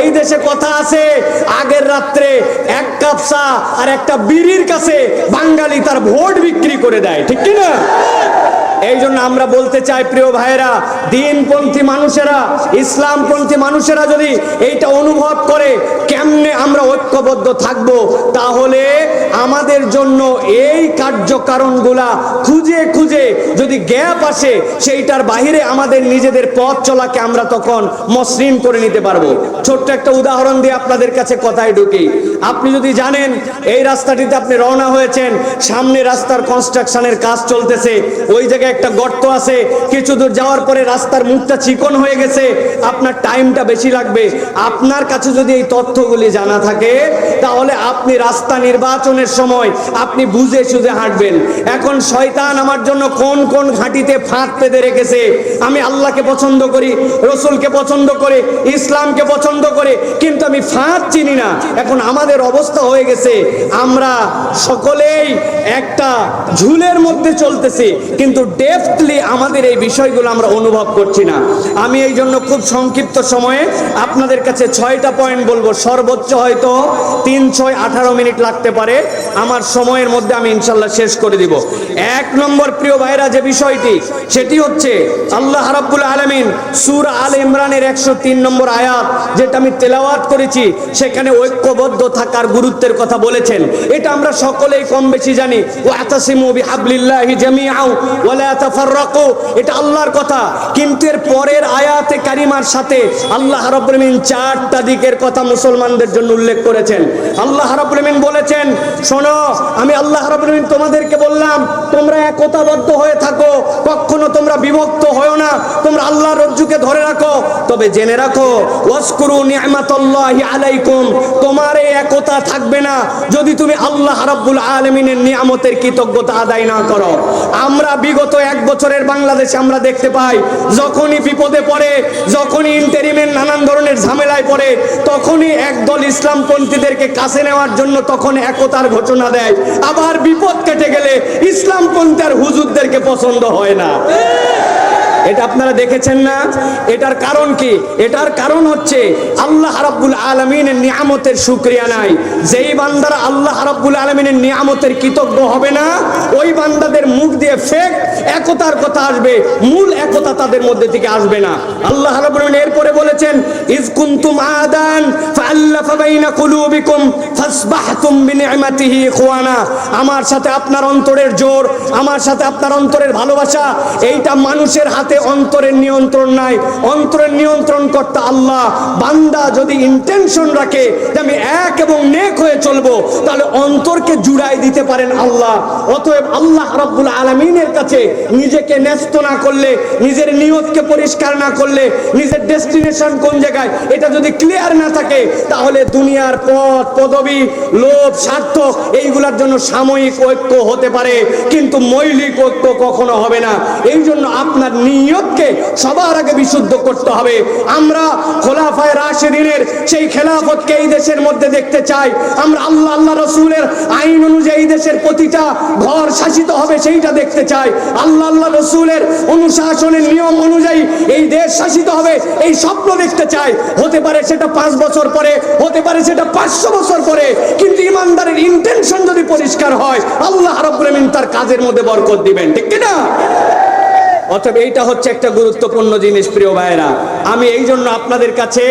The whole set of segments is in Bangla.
এই দেশে কথা আছে, আগের রাত্রে এক কাপ চা আর একটা বিড়ির কাছে বাঙালি তার ভোট বিক্রি করে দেয়, ঠিক কি না এই জন্য আমরা বলতে চাই, প্রিয় ভাইয়েরা, দিনপন্থী মানুষেরা, ইসলামপন্থী মানুষেরা যদি এইটা অনুভব করে কেমনে আমরা ঐক্যবদ্ধ থাকব, তাহলে আমাদের জন্য এই কার্যকারণগুলা খুঁজে খুঁজে যদি গ্যাপ আসে, সেইটার বাহিরে আমাদের নিজেদের পথ চলাকে আমরা তখন মসৃণ করে নিতে পারব। ছোট্ট একটা উদাহরণ দিয়ে আপনাদের কাছে কথায় ঢুকি। আপনি যদি জানেন, এই রাস্তাটিতে আপনি রওনা হয়েছেন, সামনে রাস্তার কনস্ট্রাকশনের কাজ চলতেছে, ওই জায়গায় একটা গর্ত আছে, কিছু দূর যাওয়ার পরে রাস্তার মুখটা চিকন হয়ে গেছে, আপনার টাইমটা বেশি লাগবে। আপনার কাছে যদি এই তথ্যগুলি জানা থাকে, তাহলে আপনি রাস্তা নির্বাচনের সময় আপনি বুঝে সুঝে হাঁটবেন। এখন শয়তান আমার জন্য কোন কোন ঘাঁটিতে ফাঁক পেতে রেখেছে? আমি আল্লাহকে পছন্দ করি, রসুলকে পছন্দ করে, ইসলামকে পছন্দ করে, কিন্তু আমি ফাঁক চিনি না। এখন আমাদের অবস্থা হয়ে গেছে, আমরা সকলেই একটা ঝুলের মধ্যে চলতেছি, কিন্তু ডেফটলি আমাদের এই বিষয়গুলো আমরা অনুভব করছি না। আমি এই জন্য খুব সংক্ষিপ্ত সময়ে আপনাদের কাছে ছয়টা পয়েন্ট বলব। সর্বোচ্চ হয়তো তিন, ছয়, আঠারো মিনিট লাগতে পারে। আমার সময়ের মধ্যে আমি ইনশাল্লাহ শেষ করে দিব। এক নম্বর প্রিয় ভাইরা যে বিষয়টি, সেটি হচ্ছে আল্লাহ রাব্বুল আলমিন সুর আল ইমরানের একশো তিন নম্বর আয়াত, যেটা আমি তেলাওয়াত করেছি, সেখানে ঐক্যবদ্ধ থাকার গুরুত্বের কথা বলেছেন। এটা আমরা সকলেই কম বেশি জানি ওয়াতাসিমু বিহাবলিল্লাহি জামিআও, ওয়ালা এটা আল্লাহর কথা। কিন্তু এর পরের আয়াতে কারিমার সাথে আল্লাহ আলামিন চারটা দিকের কথা মুসলমানদের জন্য উল্লেখ করেছেন। আল্লাহ রাব্বুল বলেছেন শোনো, আমি আল্লাহ রাব্বুল তোমাদেরকে বললাম, তোমরা একতাবদ্ধ হয়ে থাকো, কখনো তোমরা বিভক্ত হয়ো না, তোমরা আল্লাহর রজ্জুকে ধরে রাখো। তবে জেনে রাখো ওয়াসকুরু নি'মাতাল্লাহি আলাইকুম, তোমার এই একতা থাকবে না যদি তুমি আল্লাহ রাব্বুল আলামিনের নিয়ামতের কৃতজ্ঞতা আদায় না করো। আমরা বিগত এক বছরের বাংলাদেশে আমরা দেখতে পাই, যখনই বিপদে পড়ে, যখনই ইন্টারিমের নানান ধরনের ঝামেলায় পড়ে, তখনই একদল ইসলামপন্থীদেরকে কাছে নেওয়ার জন্য তখন একতার ঘোষণা দেয়, আবার বিপদ কেটে গেলে ইসলামপন্থী আর হুজুরদেরকে পছন্দ হয় না। এটা আপনারা দেখেছেন না? এটার কারণ কি? এটার কারণ হচ্ছে আল্লাহ রাব্বুল আলমিনের নিয়ামতের শুক্রিয়া নাই। যেই বান্দারা আল্লাহ রাব্বুল আলমিনের নিয়ামতের কৃতজ্ঞ হবে না, ওই বান্দাদের মুখ দিয়ে ফেক একতার কথা আসবে, মূল একতা তাদের মধ্যে থেকে আসবে না। আল্লাহ আলামিন এরপরে বলেছেন, ইজ কুনতুম আদান, ফাআল্লাফা বাইনা কুলুবিকুম, ফাসবাহতুম বিনি'মাতিহি ইখওয়ানা। আমার সাথে আপনার অন্তরের জোর, আমার সাথে আপনার অন্তরের ভালোবাসা, এইটা মানুষের হাতে অন্তরের নিয়ন্ত্রণ নাই। অন্তরের নিয়ন্ত্রণ করতে আল্লাহ। বান্দা যদি ইন্টেনশন রাখে যে আমি এক এবং নেক হয়ে চলবো, তাহলে অন্তরকে জুড়াই দিতে পারেন আল্লাহ। অতএব আল্লাহ রাব্বুল আলমিনের কাছে নিজেকে ন্যস্ত না করলে, নিজের নিয়তকে পরিষ্কার না করলে, নিজের ডেস্টিনেশন কোন জায়গায়? এটা যদি ক্লিয়ার না থাকে, তাহলে দুনিয়ার পথ, পদবি, লোভ স্বার্থ এইগুলোর জন্য সাময়িক ঐক্য হতে পারে, কিন্তু মৌলিক ঐক্য কখনো হবে না। এই জন্য আপনার নিয়তকে সবার আগে বিশুদ্ধ করতে হবে। আমরা খোলাফায় রাশেদিনের সেই খেলাফতকে এই দেশের মধ্যে দেখতে চাই। আমরা আল্লাহ আল্লাহ রসুলের আইন অনুযায়ী দেশের প্রতিটা ঘর শাসিত হবে, সেইটা দেখতে চাই। আল্লাহ আল্লাহ রসুলের অনুশাসনের নিয়ম অনুযায়ী এই দেশ শাসিত হবে, এই স্বপ্ন দেখতে চাই হতে পারে সেটা পাঁচ বছর পরে, হতে পারে সেটা পাঁচশো বছর পরে। কিন্তু ইমানদারের ইন্টেনশন যদি পরিষ্কার হয়, আল্লাহ রাব্বুল আমিন তার কাজের মধ্যে বরকত দিবেন। ঠিক কিনা? না অর্থাৎ এইটা হচ্ছে একটা গুরুত্বপূর্ণ জিনিস, প্রিয় ভাইরা আমি এই জন্য আপনাদের কাছে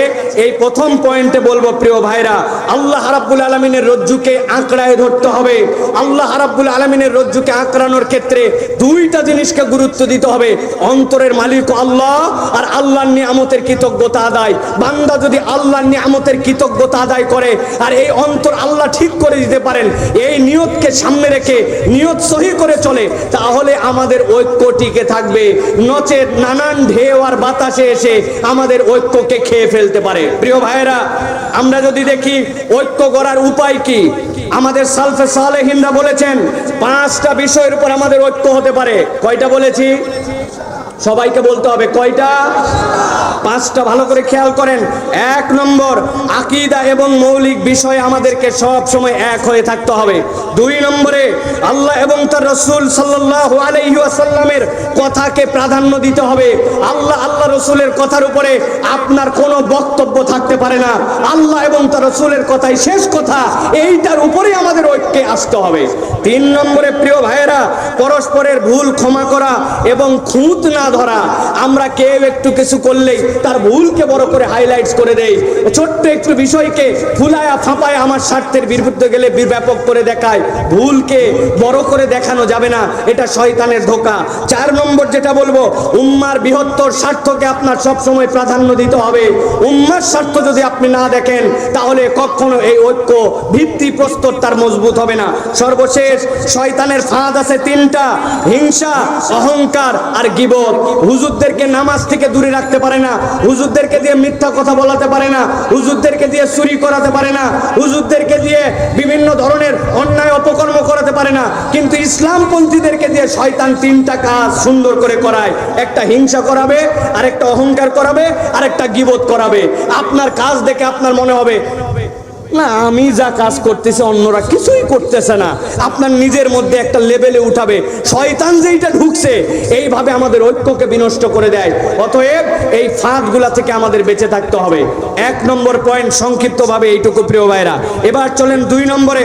এই প্রথম পয়েন্টে বলব, প্রিয় ভাইরা, আল্লাহ রাব্বুল আলমিনের রজ্জুকে আঁকড়ায় ধরতে হবে। আল্লাহ রাব্বুল আলমিনের রজ্জুকে আঁকড়ানোর ক্ষেত্রে দুইটা জিনিসকে গুরুত্ব দিতে হবে। অন্তরের মালিক আল্লাহ আর আল্লাহর নিয়ামতের কৃতজ্ঞতা আদায়। বান্দা যদি আল্লাহর নিয়ামতের কৃতজ্ঞতা আদায় করে আর এই অন্তর আল্লাহ ঠিক করে দিতে পারেন, এই নিয়তকে সামনে রেখে নিয়ত সহি করে চলে, তাহলে আমাদের ঐক্য টিকে থাকবে। নচেত নানান ঢেউ আর বাতাসে এসে আমাদের ঐক্যকে খেয়ে ফেলতে পারে। প্রিয় ভাইয়েরা, আমরা যদি দেখি ঐক্য করার উপায় কি, আমাদের সালফে সালেহিনরা বলেছেন পাঁচটা বিষয়ের উপর আমাদের ঐক্য হতে পারে। কয়টা বলেছি? সবাইকে বলতে হবে কয়টা? পাঁচটা ভালো করে খেয়াল করেন। এক নম্বর, আকিদা এবং মৌলিক বিষয়ে আমাদেরকে সব সময় এক হয়ে থাকতে হবে। দুই নম্বরে, আল্লাহ এবং তার রসুল সাল্লাল্লাহু আলাইহি ওয়াসাল্লামের কথাকে প্রাধান্য দিতে হবে। আল্লাহ আল্লাহ রসুলের কথার উপরে আপনার কোনো বক্তব্য থাকতে পারে না। আল্লাহ এবং তার রসুলের কথাই শেষ কথা। এইটার উপরে আমাদের ঐক্যে আসতে হবে। তিন নম্বরে, প্রিয় ভাইয়েরা, পরস্পরের ভুল ক্ষমা করা এবং খুঁত না ধরা। আমরা কেউ একটু কিছু করলেই তার ভুলকে বড় করে হাইলাইটস করে দেয়। ছোট্ট একটু বিষয়কে ফুলায়া ফাঁপায় আমার স্বার্থের বিরুদ্ধে গেলে ব্যাপক করে দেখায়। ভুলকে বড় করে দেখানো যাবে না, এটা শয়তানের ধোকা। চার নম্বর যেটা বলব, উম্মার বৃহত্তর স্বার্থকে আপনার সব সময় প্রাধান্য দিতে হবে। উম্মার স্বার্থ যদি আপনি না দেখেন, তাহলে কখনো এই ঐক্য ভিত্তি প্রস্তর তার মজবুত হবে না। সর্বশেষ, শয়তানের ফাঁদ আছে তিনটা, হিংসা, অহংকার আর গিবত। হুজুরদেরকে নামাজ থেকে দূরে রাখতে পারে না হুজুরদেরকে দিয়ে মিথ্যা কথা বলাতে পারে না, হুজুরদেরকে দিয়ে চুরি করাতে পারে না, হুজুরদেরকে দিয়ে বিভিন্ন ধরনের অন্যায় অপকর্ম করাতে পারে না, কিন্তু ইসলামপন্থীদেরকে দিয়ে শয়তান তিনটা কাজ সুন্দর করে করায়। একটা হিংসা করাবে আর একটা অহংকার করাবে আর একটা গিবোধ করাবে। আপনার কাজ দেখে আপনার মনে হবে না, আমি যা কাজ করতেছি অন্যরা কিছুই করতেছে না। আপনার নিজের মধ্যে একটা লেভেলে উঠাবে। শয়তান যেইটা ঢুকছে, এইভাবে আমাদের ঐক্যকে বিনষ্ট করে দেয়। অতএব এই ফাঁদগুলা থেকে আমাদের বেঁচে থাকতে হবে। এক নম্বর পয়েন্ট সংক্ষিপ্তভাবে এইটুকু প্রিয় ভাইরা। এবার চলেন দুই নম্বরে।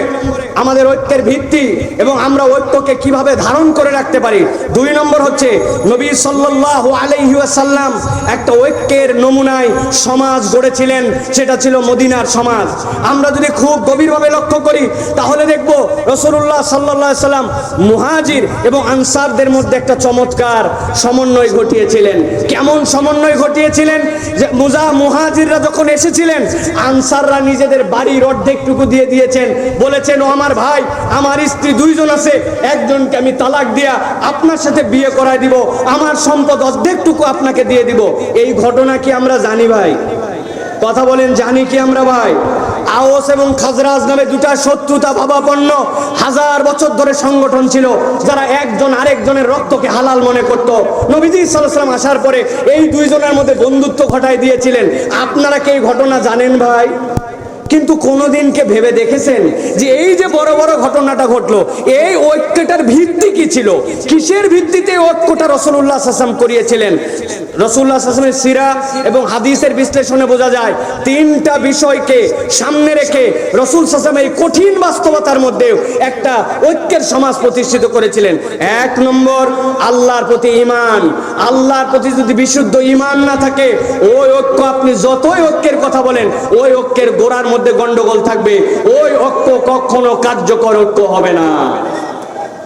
আমাদের ঐক্যের ভিত্তি এবং আমরা ঐক্যকে কীভাবে ধারণ করে রাখতে পারি? দুই নম্বর হচ্ছে নবী সাল্লাল্লাহু আলাইহি ওয়াসাল্লাম একটা ঐক্যের নমুনায় সমাজ গড়েছিলেন, সেটা ছিল মদিনার সমাজ। আমরা যদি খুব গভীরভাবে লক্ষ্য করি, তাহলে দেখব রসুল্লাহ সাল্লাহ সাল্লাম মুহাজির এবং আনসারদের মধ্যে একটা চমৎকার সমন্বয় ঘটিয়েছিলেন। কেমন সমন্বয় ঘটিয়েছিলেন? যে মুজা মুহাজিররা যখন এসেছিলেন, আনসাররা নিজেদের বাড়ির অর্ধেকটুকু দিয়ে দিয়েছেন। বলেছেন, ও আমার ভাই, আমার স্ত্রী দুইজন আছে, একজনকে আমি তালাক দিয়া আপনার সাথে বিয়ে করায় দিব, আমার সম্পদ অর্ধেকটুকু আপনাকে দিয়ে দিব। এই ঘটনা কি আমরা জানি ভাই? কথা বলেন, জানি কি আমরা ভাই? আওস এবং খাজরাজ নামে দুটা শত্রুতা ভাবাপন্ন। হাজার বছর ধরে সংগঠন ছিল, যারা একজন আরেকজনের রক্তকে হালাল মনে করত। নবীজি সাল্লাম আসার পরে এই দুইজনের মধ্যে বন্ধুত্ব ঘটায় দিয়েছিলেন। আপনারা কি এই ঘটনা জানেন ভাই? কিন্তু কোনোদিনকে ভেবে দেখেছেন যে এই যে বড় বড় ঘটনাটা ঘটলো, এই ঐক্যটার ভিত্তি কি ছিল? কিসের ভিত্তিতে ঐক্যটা রসুল্লাহ সাসাম করিয়েছিলেন? রসুল্লাহ সাসামের সিরা এবং হাদিসের বিশ্লেষণে বোঝা যায়, তিনটা বিষয়কে সামনে রেখে রসুল সাসাম এই কঠিন বাস্তবতার মধ্যেও একটা ঐক্যের সমাজ প্রতিষ্ঠিত করেছিলেন। এক নম্বর, আল্লাহর প্রতি ইমান আল্লাহর প্রতি যদি বিশুদ্ধ ইমান না থাকে, ওই ঐক্য আপনি যতই ঐক্যের কথা বলেন, ওই ঐক্যের গোড়ার মধ্যে গন্ডগোল থাকবে। ওই ঐক্য কখনো কার্যকর ঐক্য হবে না।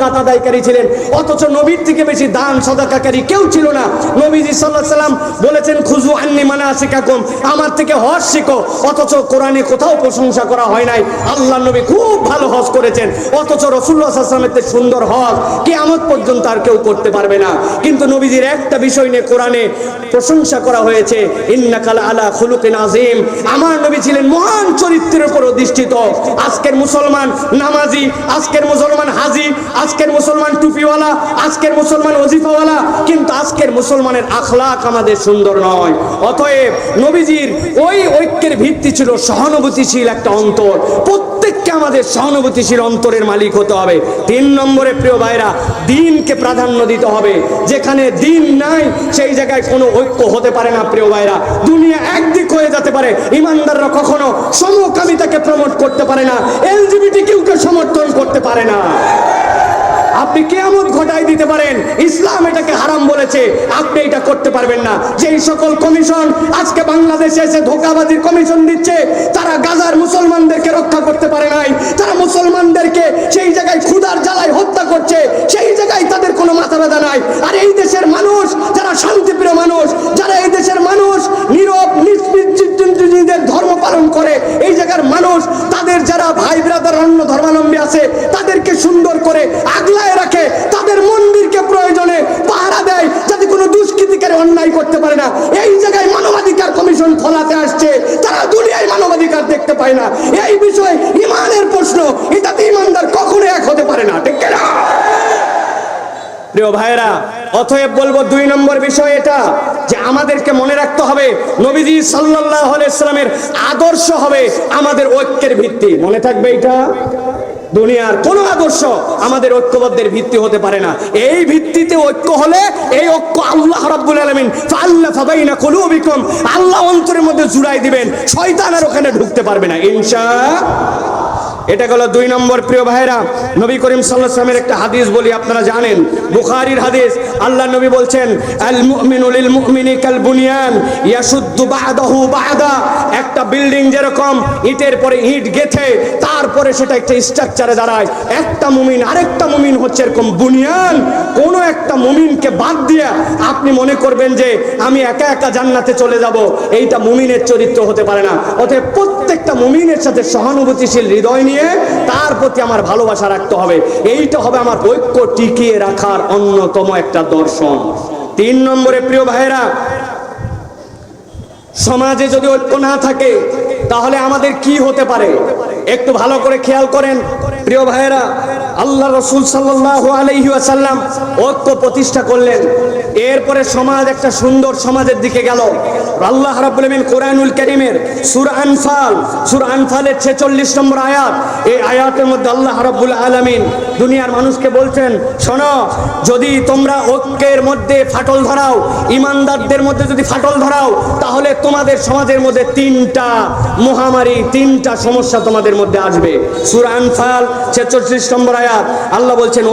আদায়কারী ছিলেন। অথচ নবীর থেকে বেশি দান সদাকারী কেউ ছিল না। নবীজি সাল্লাহ সাল্লাম বলেছেন খুজু আন্নি আমার থেকে হজ শিখো। অথচ কোরআনে কোথাও প্রশংসা করা হয় নাই। আল্লাহ নবী খুব ভালো হজ করেছেন। অথচ রসুল্লাহ থেকে সুন্দর হজ কেয়ামত পর্যন্ত আর কেউ করতে পারবে না। কিন্তু নবীজির একটা বিষয় নিয়ে কোরআনে প্রশংসা করা হয়েছে, ইন্নাকাল আলা খুলুকিন আজিম আমার নবী ছিলেন মহান চরিত্রের উপর অধিষ্ঠিত আজকের মুসলমান নামাজি, আজকের মুসলমান হাজি আজকের মুসলমান টুপিওয়ালা, আজকের মুসলমান ওজিফাওয়ালা, কিন্তু আজকের মুসলমানের আখলাক আমাদের সুন্দর নয়। অতএব নবীজির ওই ঐক্যের ভিত্তি ছিল সহানুভূতিশীল একটা অন্তর। প্রত্যেককে আমাদের সহানুভূতিশীল অন্তরের মালিক হতে হবে। তিন নম্বরে প্রিয় ভাইরা, দিনকে প্রাধান্য দিতে হবে। যেখানে দিন নাই, সেই জায়গায় কোনো ঐক্য হতে পারে না প্রিয় ভাইরা। দুনিয়া একদিক হয়ে যেতে পারে। ইমানদাররা কখনো সমকামিতাকে প্রমোট করতে পারে না। এলজিবিটি কেউকে সমর্থন করতে পারে না। আপনি কেয়ামত ঘটাই দিতে পারেন। ইসলাম এটাকে হারাম বলেছে। আপনি এটা করতে পারবেন না। যেই সকল কমিশন আজকে বাংলাদেশে এসে ধোকাবাজির কমিশন দিচ্ছে, তারা গাজার মুসলমানদেরকে রক্ষা করতে পারে নাই। তারা মুসলমানদেরকে সেই জায়গায় ক্ষুধার জ্বালায় হত্যা করছে। সেই জায়গায় তাদের কোনো মাথা ব্যথা নাই। আর এই দেশের মানুষ, যারা শান্তিপ্রিয় মানুষ, যারা এই দেশের মানুষ নীরব নিজেদের ধর্ম পালন করে, এই জায়গার মানুষ, তাদের যারা ভাই ব্রাদার অন্য ধর্মাবলম্বী আছে, তাদেরকে সুন্দর করে করতে পারে না। এই জায়গায় মানবাধিকার কমিশন ফলাতে আসছে। তারা দুনিয়ায় মানবাধিকার দেখতে পায় না। এই বিষয়ে ইমানের প্রশ্ন। এটাতে ইমানদার কখনো এক হতে পারে না। ঠিক না প্রিয় ভাইরা অতএব বলব দুই নম্বর বিষয় এটা, যে আমাদেরকে মনে রাখতে হবে, নবীজি সাল্লাল্লাহু আলাইহি আদর্শ হবে আমাদের ঐক্যের ভিত্তি। মনে থাকবে এটা? দুনিয়ার কোন আদর্শ আমাদের ঐক্যবদ্ধের ভিত্তি হতে পারে না। এই ভিত্তিতে ঐক্য হলে এই ঐক্য আল্লাহ রাব্বুল আলামিন ফাআল্লাফা ফাবাইনা কুলুবিকুম, আল্লাহ অন্তরের মধ্যে জুড়াই দিবেন, শয়তান আর ওখানে ঢুকতে পারবে না। ইনশা এটা গেল দুই নম্বর প্রিয় ভাইরা, নবী করিম আলাইহি একটা হাদিস বলি আপনারা জানেন। বুখারীর হাদিস, আল্লাহ নবী বলছেন একটা বিল্ডিং যেরকম, ইটের পরে ইট গেথে, তারপরে সেটা একটা স্ট্রাকচারে দাঁড়ায়। একটা মুমিন, আরেকটা মুমিন হচ্ছে এরকম বুনিয়ান। কোনো একটা মুমিনকে বাদ দিয়ে আপনি মনে করবেন যে, আমি একা একা জান্নাতে চলে যাব। এইটা মুমিনের চরিত্র হতে পারে না। অতএব প্রত্যেকটা মুমিনের সাথে সহানুভূতিশীল হৃদয় নিয়ে তার প্রতি আমার ভালোবাসা রাখতে হবে। এইটা হবে আমার ঐক্য টিকিয়ে রাখার অন্যতম একটা দর্শন। তিন নম্বরে প্রিয় ভাইরা সমাজে যদি ঐক্য না থাকে, তাহলে আমাদের কি হতে পারে? একটু ভালো করে খেয়াল করেন। প্রিয় ভাইয়েরা আল্লাহ রসুল সাল্লাহ আলহি আসাল্লাম ঐক্য প্রতিষ্ঠা করলেন। এরপরে সমাজ একটা সুন্দর সমাজের দিকে গেল। আল্লাহ রাব্বুল আলামিন কোরআনুল কারীমের সূরা আনফাল, সুর আনফালের 46 নম্বর আয়াত, এই আয়াতের মধ্যে আল্লাহ রাব্বুল আলমিন দুনিয়ার মানুষকে বলছেন, শোনো, যদি তোমরা ঐক্যের মধ্যে ফাটল ধরাও, ইমানদারদের মধ্যে যদি ফাটল ধরাও, তাহলে তোমাদের সমাজের মধ্যে তিনটা মহামারী, তিনটা সমস্যা তোমাদের মধ্যে আসবে। সুর আনফাল 46 নম্বর আয়াত। আল্লাহ বলছেন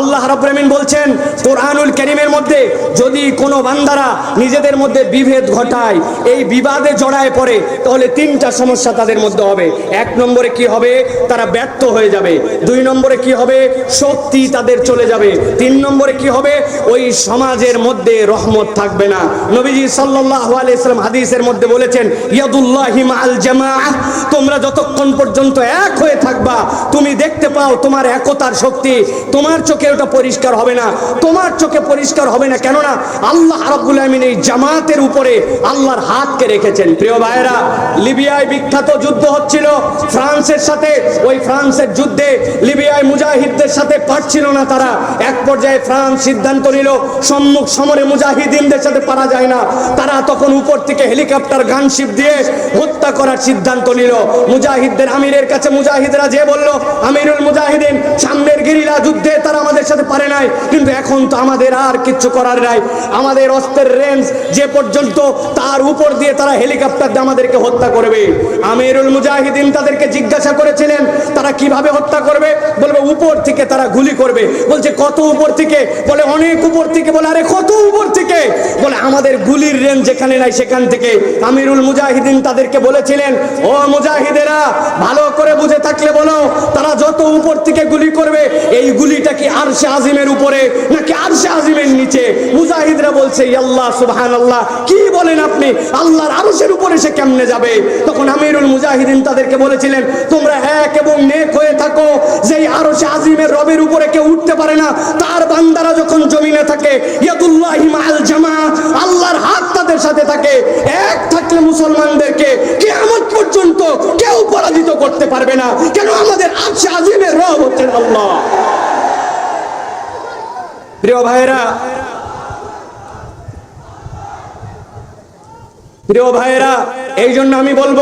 আল্লাহ রাব্বুল বলছেন, কোরআনুল কারীমের মধ্যে যদি কোনো বান্দারা নিজেদের মধ্যে বিভেদ ঘটায়, এই বিবাদে জড়ায় পড়ে, তাহলে তিনটা সমস্যা তাদের মধ্যে হবে। এক নম্বরে কি হবে? তারা ব্যর্থ হয়ে যাবে। দুই নম্বরে কি হবে? শক্তি তাদের চলে যাবে। তিন নম্বরে কি হবে? ওই সমাজের মধ্যে রহমত থাকবে না। নবীজি সাল্লাল্লাহু আলাইহি হাদিসের মধ্যে বলেছেন, ইয়াদুল্লাহি মাআল জামাআহ। তোমরা যতক্ষণ পর্যন্ত এক হয়ে থাকবা। তুমি দেখতে পাও তোমার একতার শক্তি। তোমার চোখে ওটা পরিষ্কার হবে না। তোমার চোখে পরিষ্কার হবে না। কেননা আল্লাহ রাব্বুল আলামিন এই জামাতের উপরে আল্লাহর হাতকে রেখেছেন। প্রিয় ভাইয়েরা, লিবিয়ায় বিখ্যাত যুদ্ধ হচ্ছিল। ফ্রান্সের সাথে, ওই ফ্রান্সের যুদ্ধে লিবিয়ায় মুজাহিদদের সাথে পারছিল না তারা। এক পর্যায়ে ফ্রান্স সিদ্ধান্ত নিল, সম্মুখ সমরে মুজাহিদিনদের সাথে পারা যায় না। তারা তখন উপর থেকে হেলিকপ্টার, গানশিপ দিয়ে হত্যা করার সিদ্ধান্ত নিল। মুজাহিদদের আমিরের কাছে মুজাহিদরা যে বলল, আমিরুল মুজাহিদিন, সামনের গেরিলা যুদ্ধে তারা আমাদের সাথে পারে নাই। কিন্তু এখন তো আমাদের আর কিচ্ছু করার নাই। আমাদের অস্ত্রের রেঞ্জ যে পর্যন্ত, তার উপর দিয়ে তারা হেলিকপ্টার দিয়ে আমাদেরকে হত্যা করবে। আমিরুল মুজাহিদিন তাদেরকে জিজ্ঞাসা করেছিলেন, তারা কীভাবে হত্যা করবে? বলবে, উপর থেকে তারা গুলি করবে। বলছে, কত উপর থেকে? বলে, অনেক উপর থেকে। বলে, আরে, কত উপর থেকে? বলে, আমাদের গুলির রেঞ্জ যেখানে নাই সেখান থেকে। আমিরুল মুজাহিদিন তাদেরকে বলেছিলেন, ও মুজাহিদেরা ভালো করে বুঝে থাকলে বলো, তারা যত উপর থেকে গুলি করবে, এই গুলিটা কি আরশে আজিমের উপরে নাকি আরশে আজিমের নিচে? মুজাহিদরা বলছে আল্লাহ সুবহান আল্লাহ কি বলেন আপনি? আল্লাহর আরশের উপরে সে কেমনে যাবে? তখন আমিরুল মুজাহিদিন তাদেরকে বলেছিলেন, তোমরা এক এবং নেক হয়ে থাকো, যেই আরশে আজিমের রবের উপরে কেউ উঠতে পারে না, তার বান্দারা যখন জমিনে থাকে, ইয়াদুল্লাহি মাআল জামা আল্লাহর হাত তাদের সাথে থাকে। এক থাকলে মুসলমানদেরকে কিয়ামত পর্যন্ত কেউ পরাজিত করতে পারবে না। কেন আমাদের আছে আজিমের রব হচ্ছেন আল্লাহ। প্রিয় ভাইরা প্রিয় ভাইয়েরা এই জন্য আমি বলব,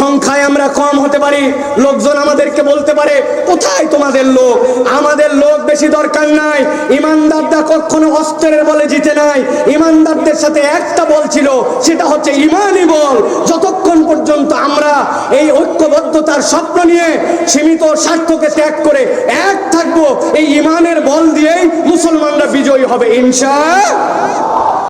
সংখ্যায় আমরা কম হতে পারি, লোকজন আমাদেরকে বলতে পারে, কোথায় তোমাদের লোক? আমাদের লোক বেশি দরকার নাই। ইমানদাররা কখনো অস্ত্রের বলে জিতে নাই। ইমানদারদের সাথে একটা বল ছিল, সেটা হচ্ছে ইমানই বল। যতক্ষণ পর্যন্ত আমরা এই ঐক্যবদ্ধতার স্বপ্ন নিয়ে সীমিত স্বার্থকে ত্যাগ করে এক থাকব, এই ইমানের বল দিয়েই মুসলমানরা বিজয়ী হবে, ইনশা